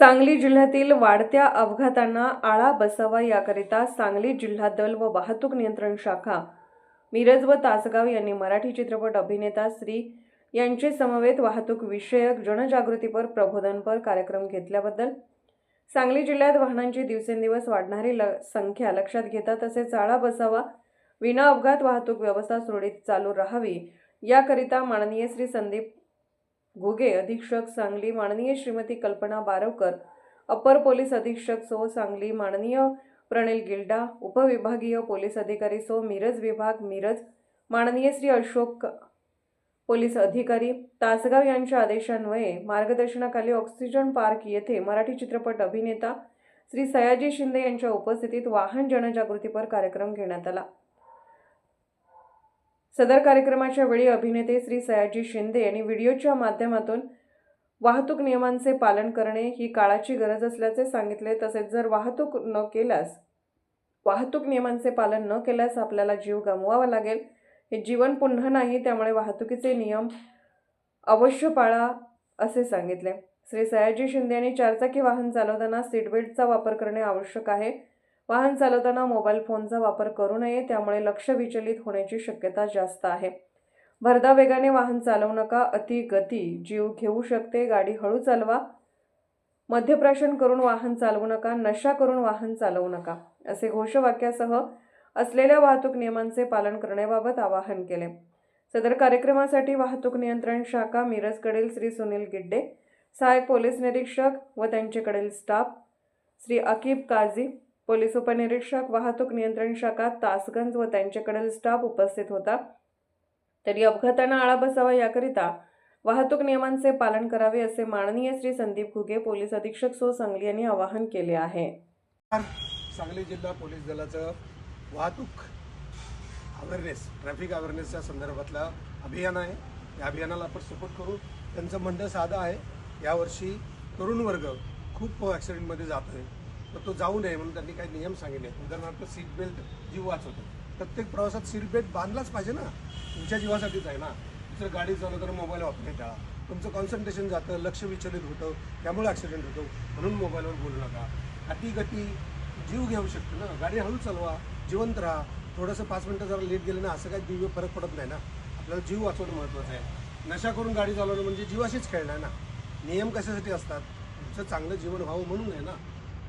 सांगली जिल्ह्यातील वाढत्या अपघातांना आळा बसावा याकरिता सांगली जिल्हा दल व वाहतूक नियंत्रण शाखा मिरज व तासगाव यांनी मराठी चित्रपट अभिनेता श्री यांचे समवेत वाहतूक विषयक जनजागृतीपर प्रबोधनपर कार्यक्रम घेतल्याबद्दल सांगली जिल्ह्यात वाहनांची दिवसेंदिवस वाढणारी ल संख्या लक्षात घेता तसेच आळा बसावा विना अपघात वाहतूक व्यवस्था सुरळीत चालू राहावी याकरिता माननीय श्री संदीप घुगे अधीक्षक सांगली माननीय श्रीमती कल्पना बारवकर अपर पोलीस अधीक्षक सो सांगली माननीय प्रणिल गिल्डा उपविभागीय पोलीस अधिकारी सो मिरज विभाग मिरज माननीय श्री अशोक पोलीस अधिकारी तासगाव यांच्या आदेशान्वये मार्गदर्शनाखाली ऑक्सिजन पार्क येथे मराठी चित्रपट अभिनेता श्री सयाजी शिंदे यांच्या उपस्थितीत वाहन जनजागृतीपर कार्यक्रम घेण्यात आला. सदर कार्यक्रमाच्या वेळी अभिनेते श्री सयाजी शिंदे यांनी व्हिडिओच्या माध्यमातून वाहतूक नियमांचे पालन करणे ही काळाची गरज असल्याचे सांगितले. तसेच जर वाहतूक न केल्यास वाहतूक नियमांचे पालन न केल्यास आपल्याला जीव गमवावा लागेल. हे जीवन पुन्हा नाही त्यामुळे वाहतुकीचे नियम अवश्य पाळा असे सांगितले. श्री सयाजी शिंदे यांनी चारचाकी वाहन चालवताना सीटबेल्टचा वापर करणे आवश्यक आहे. वाहन चालवताना मोबाईल फोनचा वापर करू नये त्यामुळे लक्ष विचलित होण्याची शक्यता जास्त आहे. भरधा वेगाने वाहन चालवू नका अति गती जीव घेऊ शकते गाडी हळू चालवा. मध्यप्राशन करून वाहन चालवू नका नशा करून वाहन चालवू नका असे घोषवाक्यासह असलेल्या वाहतूक नियमांचे पालन करण्याबाबत आवाहन केले. सदर कार्यक्रमासाठी वाहतूक नियंत्रण शाखा मिरजकडील श्री सुनील गिड्डे सहाय्यक पोलीस निरीक्षक व त्यांच्याकडील स्टाफ श्री अकीब काझी पोलीस उपनिरीक्षक वाहतूक नियंत्रण शाखा तासगंज व त्यांच्याकडील स्टाफ उपस्थित होता. तरी अपघातांना आळा बसावा याकरिता वाहतूक नियमांचे पालन करावे असे माननीय श्री संदीप घुगे पोलीस अधीक्षक सो सांगली यांनी आवाहन केले आहे. सांगली जिल्हा पोलीस दलाचं वाहतूक अवेअरनेस ट्रॅफिक अवेअरनेसच्या संदर्भातलं अभियान आहे. या अभियानाला आपण सपोर्ट करू. त्यांचं म्हणणं साधं आहे यावर्षी तरुण वर्ग खूप ॲक्सिडेंटमध्ये जातो आहे तर तो जाऊ नये म्हणून त्यांनी काही नियम सांगितले. उदाहरणार्थ सीट बेल्ट जीव वाचवतो. प्रत्येक प्रवासात सीट बेल्ट बांधलाच पाहिजे ना. तुमच्या जीवासाठीच आहे ना. दुसरं गाडी चालवताना मोबाईल वापरणे टाळा तुमचं कॉन्सन्ट्रेशन जातं लक्ष विचलित होतं. त्यामुळे ॲक्सिडेंट होतो. म्हणून मोबाईलवर बोलू नका. अति गती जीव घेऊ शकतो ना. गाडी हळू चालवा. जिवंत राहा. थोडंसं पाच मिनटं जरा लेट गेलं ना असं काही दिव्य फरक पडत नाही ना. आपल्याला जीव वाचवणं महत्त्वाचं आहे. नशा करून गाडी चालवणं म्हणजे जीवाशीच खेळणं आहे ना. नियम कशासाठी असतात? तुमचं चांगलं जीवन व्हावं म्हणून आहे ना.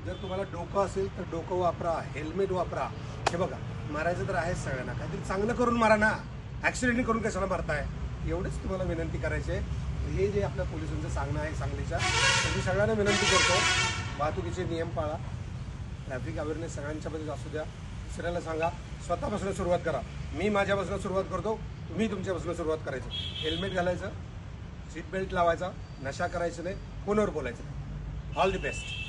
जर तुम्हाला डोकं असेल तर डोकं वापरा हेल्मेट वापरा. हे बघा मारायचं तर आहेच सगळ्यांना. काहीतरी चांगलं करून मारा ना. ॲक्सिडेंट करून कशाला मारताय? एवढंच तुम्हाला विनंती करायची आहे. हे जे आपल्या पोलिसांचं सांगणं आहे सांगलीच्या तर मी सगळ्यांना विनंती करतो वाहतुकीचे नियम पाळा. ट्रॅफिक अवेअरनेस सगळ्यांच्यामध्ये असू द्या. दुसऱ्याला सांगा स्वतःपासून सुरुवात करा. मी माझ्यापासून सुरुवात करतो तुम्ही तुमच्यापासून सुरुवात करायचं. हेल्मेट घालायचं सीट बेल्ट लावायचा नशा करायचं नाही फोनवर बोलायचं. All the best